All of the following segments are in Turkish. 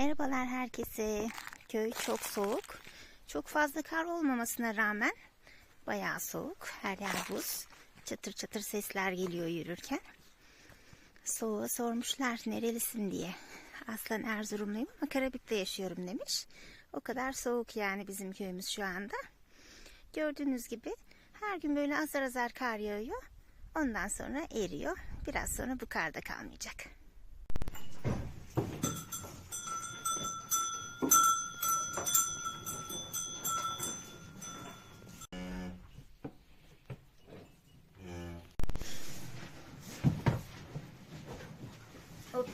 Merhabalar herkese. Köy çok soğuk. Çok fazla kar olmamasına rağmen bayağı soğuk. Her yer buz. Çatır çatır sesler geliyor yürürken. Soğuğa sormuşlar nerelisin diye. Aslan Erzurumluyum ama Karabük'te yaşıyorum demiş. O kadar soğuk yani bizim köyümüz şu anda. Gördüğünüz gibi her gün böyle azar azar kar yağıyor. Ondan sonra eriyor. Biraz sonra bu kar da kalmayacak.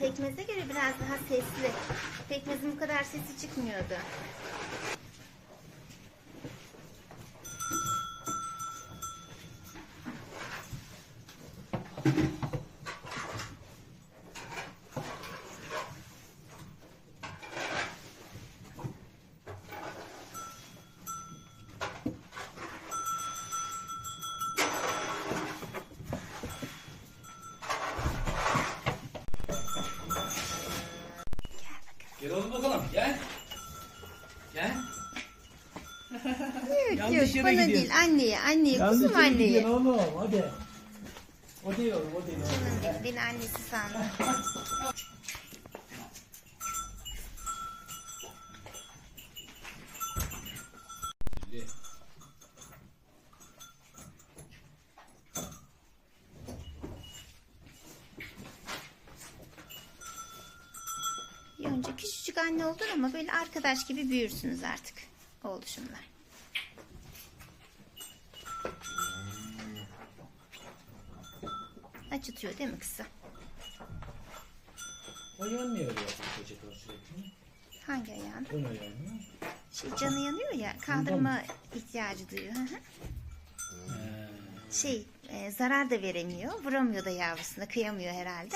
Pekmeze göre biraz daha sesli. Pekmezin bu kadar sesi çıkmıyordu. Yanlış yok yere bana gidiyorsun. değil anneye anneye Yanlış kuzum yere anneye. gidiyorsun oğlum hadi. O değil oğlum o değil. oğlum. Benim, beni annesi sandı. Önce küçücük anne oldun ama böyle arkadaş gibi büyürsünüz artık oluşumlar. Acıtıyor değil mi kızım? Niye öyle yapıyor peçete sürekli? Hangi ayağın? Ön ayağını. Şey canı yanıyor ya kaldırma ihtiyacı duyuyor. Hı hı. He, şey e, zarar da veremiyor. Vuramıyor da yavrusuna kıyamıyor herhalde.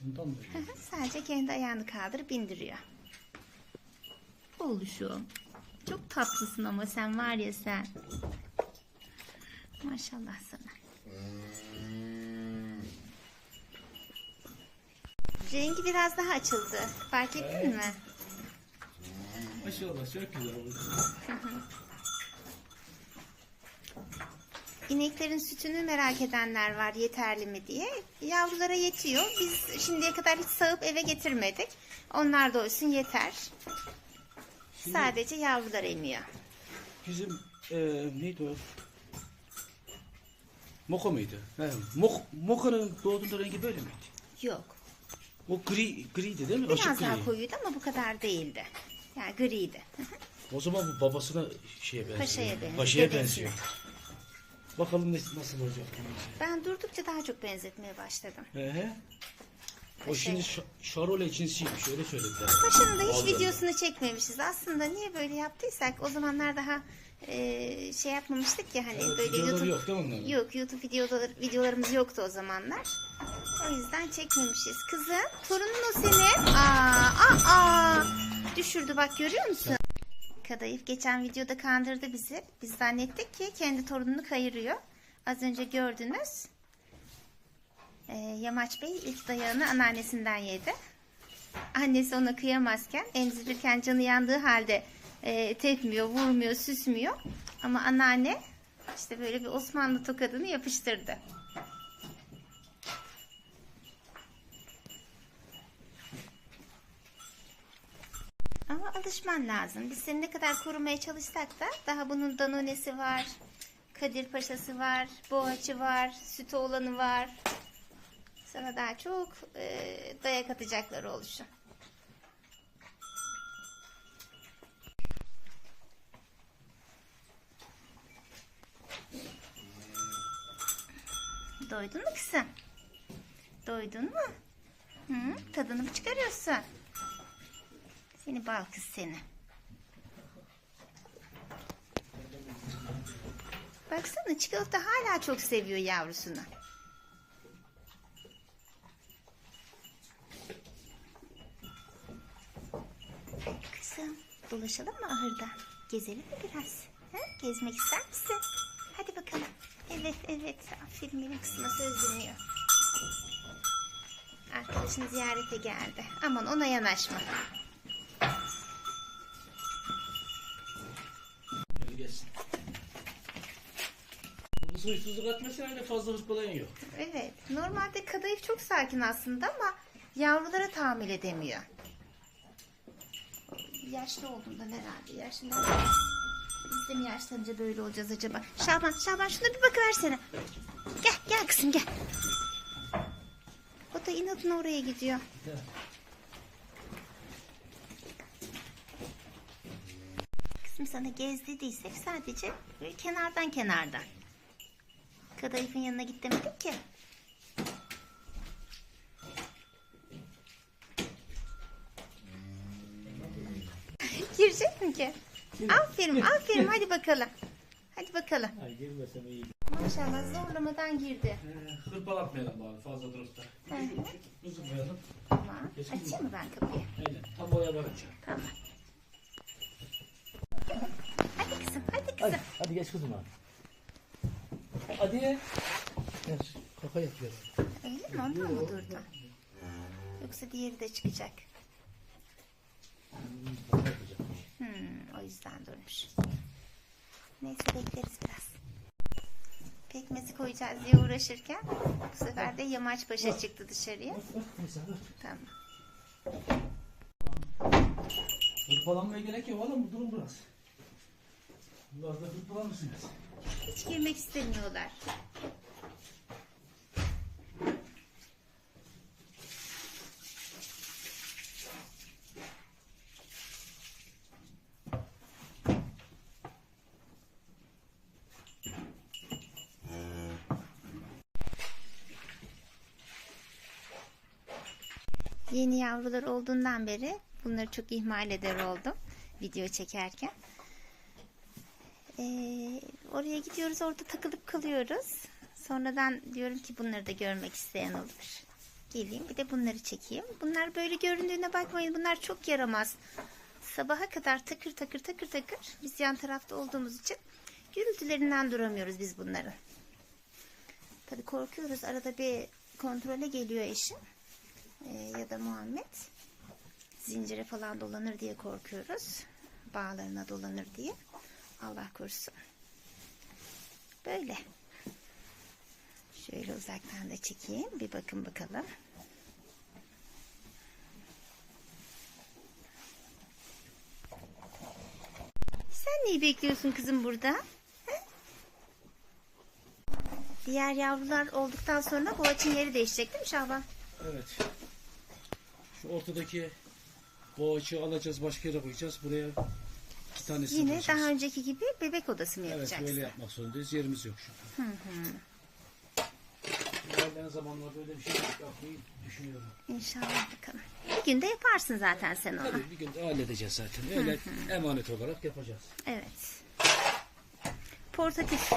Bundan mı? Hı hı, Sadece kendi ayağını kaldırıp indiriyor. Oluşum. Çok tatlısın ama sen var ya sen. Maşallah sana. Rengi biraz daha açıldı. Fark ettin mi? Maşallah çok güzel oldu. İneklerin sütünü merak edenler var yeterli mi diye. Yavrulara yetiyor. Biz şimdiye kadar hiç sağıp eve getirmedik. Onlar doysun yeter. Sadece yavrular emiyor. Bizim e, neydi o? Moko muydu? He, Mok, Moko'nun doğduğunda rengi böyle miydi? Yok. O gri, griydi değil mi? Biraz Açık daha gri. koyuydu ama bu kadar değildi. Yani griydi. O zaman bu babasına şeye benziyor. Paşa'ya benziyor, Paşa'ya dedesine. benziyor. Bakalım nasıl, nasıl olacak. Ben durdukça daha çok benzetmeye başladım. He he. O şimdi Ş- Şarole cinsiymiş öyle söylediler. Paşa'nın da hiç Vallahi. videosunu çekmemişiz. Aslında niye böyle yaptıysak o zamanlar daha e, şey yapmamıştık ya hani Evet, böyle videoları YouTube yok değil mi onların? Yok YouTube videolar, videolarımız yoktu o zamanlar. O yüzden çekmemişiz. Kızım torunun o senin. Aa, aa. Düşürdü bak görüyor musun? Kadayıf geçen videoda kandırdı bizi. Biz zannettik ki kendi torununu kayırıyor. Az önce gördünüz. Ee, Yamaç Bey ilk dayağını anneannesinden yedi. Annesi ona kıyamazken emzirirken canı yandığı halde e, tepmiyor, vurmuyor, süsmüyor. Ama anneanne işte böyle bir Osmanlı tokadını yapıştırdı. Ama alışman lazım. Biz seni ne kadar korumaya çalışsak da daha bunun danonesi var. Kadir Paşa'sı var. Boğaçı var. Süt oğlanı var. Sana daha çok e, dayak atacakları oluşu. Doydun mu kızım? Doydun mu? Hı? Tadını mı çıkarıyorsun? Seni bal kız seni. Baksana çikolata hala çok seviyor yavrusunu. Kızım dolaşalım mı ahırda? Gezelim mi biraz? Ha? Gezmek ister misin? Hadi bakalım. Evet evet aferin benim kızıma söz dinliyor. Arkadaşını ziyarete geldi. Aman ona yanaşma. Huysuzluk atmasın öyle fazla hırpalayan. Evet. Normalde kadayıf çok sakin aslında ama yavrulara tahammül edemiyor. Yaşlı olduğundan herhalde. Yaşlılar biz de mi yaşlanınca böyle olacağız acaba? Şaban, Şaban şuna bir bakıversene. Gel, gel kızım gel. O da inadına oraya gidiyor. Kızım sana gez dediysek sadece kenardan kenardan. Kadayıfın yanına git demedik ki. Girecek mi ki? Aferin, aferin. Hadi bakalım. Hadi bakalım. Ay girmesem iyi. Maşallah zorlamadan girdi. Ee, hırpalatmayalım bari fazla durup da. Hı hı. Uzun koyalım. Tamam. Açayım mı ben kapıyı? Aynen. Tam boya bakacağım. Tamam. Hadi kızım, hadi Hadi, kızım. hadi geç kızım abi. Hadi. Gel kaka yapıyorum. Öyle mi? Ondan mı durdu? Yoksa diğeri de çıkacak. Hmm, o yüzden durmuş. Neyse bekleriz biraz. Pekmezi koyacağız diye uğraşırken bu sefer de yamaç paşa çıktı dışarıya. Tamam. Hırpalanmaya gerek yok oğlum durun biraz. Biraz da hırpalanırsınız. Hiç girmek istemiyorlar. Yeni yavrular olduğundan beri bunları çok ihmal eder oldum video çekerken. Ee, oraya gidiyoruz orada takılıp kalıyoruz. Sonradan diyorum ki bunları da görmek isteyen olur. Geleyim bir de bunları çekeyim. Bunlar böyle göründüğüne bakmayın bunlar çok yaramaz. Sabaha kadar takır takır takır takır biz yan tarafta olduğumuz için gürültülerinden duramıyoruz biz bunların. Tabii korkuyoruz arada bir kontrole geliyor eşim Ee, ya da Muhammed. Zincire falan dolanır diye korkuyoruz. Bağlarına dolanır diye. Allah korusun. Böyle. Şöyle uzaktan da çekeyim. Bir bakın bakalım. Sen neyi bekliyorsun kızım burada? He? Diğer yavrular olduktan sonra boğaçın yeri değişecek değil mi Şaban? Evet. Şu ortadaki boğaçı alacağız başka yere koyacağız. Buraya iki tanesini Yine koyacağız. daha önceki gibi bebek odası mı Evet yapacaksın? böyle yapmak zorundayız. Yerimiz yok şu an. İlerleyen zamanlarda öyle bir şey yapmayı düşünüyorum. İnşallah bakalım. Bir günde yaparsın zaten sen onu. Tabii bir gün halledeceğiz zaten. Öyle emanet olarak yapacağız. Evet. Portatif.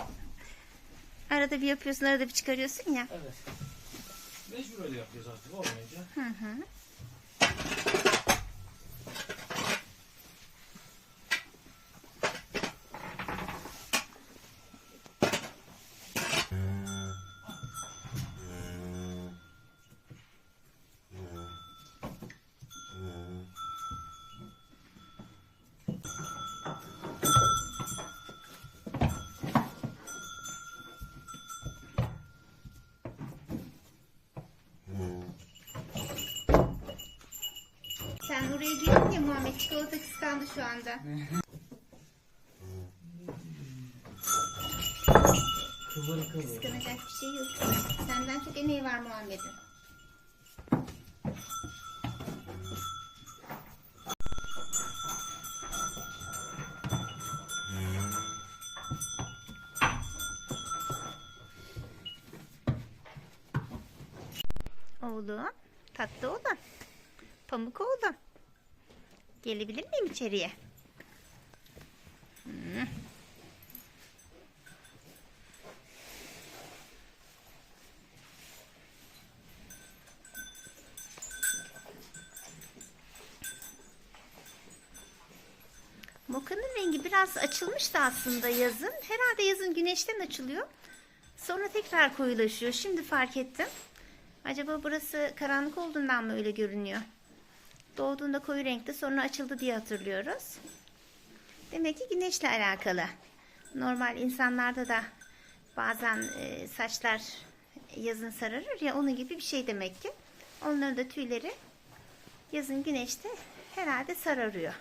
Arada bir yapıyorsun, arada bir çıkarıyorsun ya. Evet. Mecbur öyle yapıyoruz artık olmayınca. Hı hı. Sen oraya girdin ya Muhammed çikolata kıskandı şu anda. Kıvır kıvır. Kıskanacak bir şey yok. Senden çok emeği var Muhammed'in. Oğlum, tatlı oğlum. Pamuk oğlum. Gelebilir miyim içeriye? Hmm. Mokanın rengi biraz açılmıştı aslında yazın. Herhalde yazın güneşten açılıyor. Sonra tekrar koyulaşıyor. Şimdi fark ettim. Acaba burası karanlık olduğundan mı öyle görünüyor? Doğduğunda koyu renkte sonra açıldı diye hatırlıyoruz. Demek ki güneşle alakalı. Normal insanlarda da Bazen e, saçlar yazın sararır ya onun gibi bir şey demek ki. Onların da tüyleri yazın güneşte herhalde sararıyor.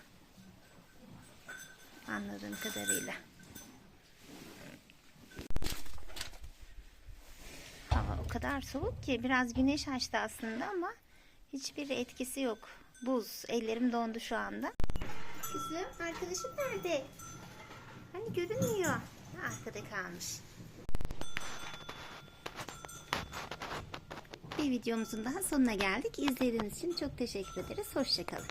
Anladığım kadarıyla. Hava o kadar soğuk ki biraz güneş açtı aslında ama hiçbir etkisi yok. Buz. Ellerim dondu şu anda. Kızım arkadaşım nerede? Hani görünmüyor. Arkada kalmış. Bir videomuzun daha sonuna geldik. İzlediğiniz için çok teşekkür ederiz. Hoşçakalın.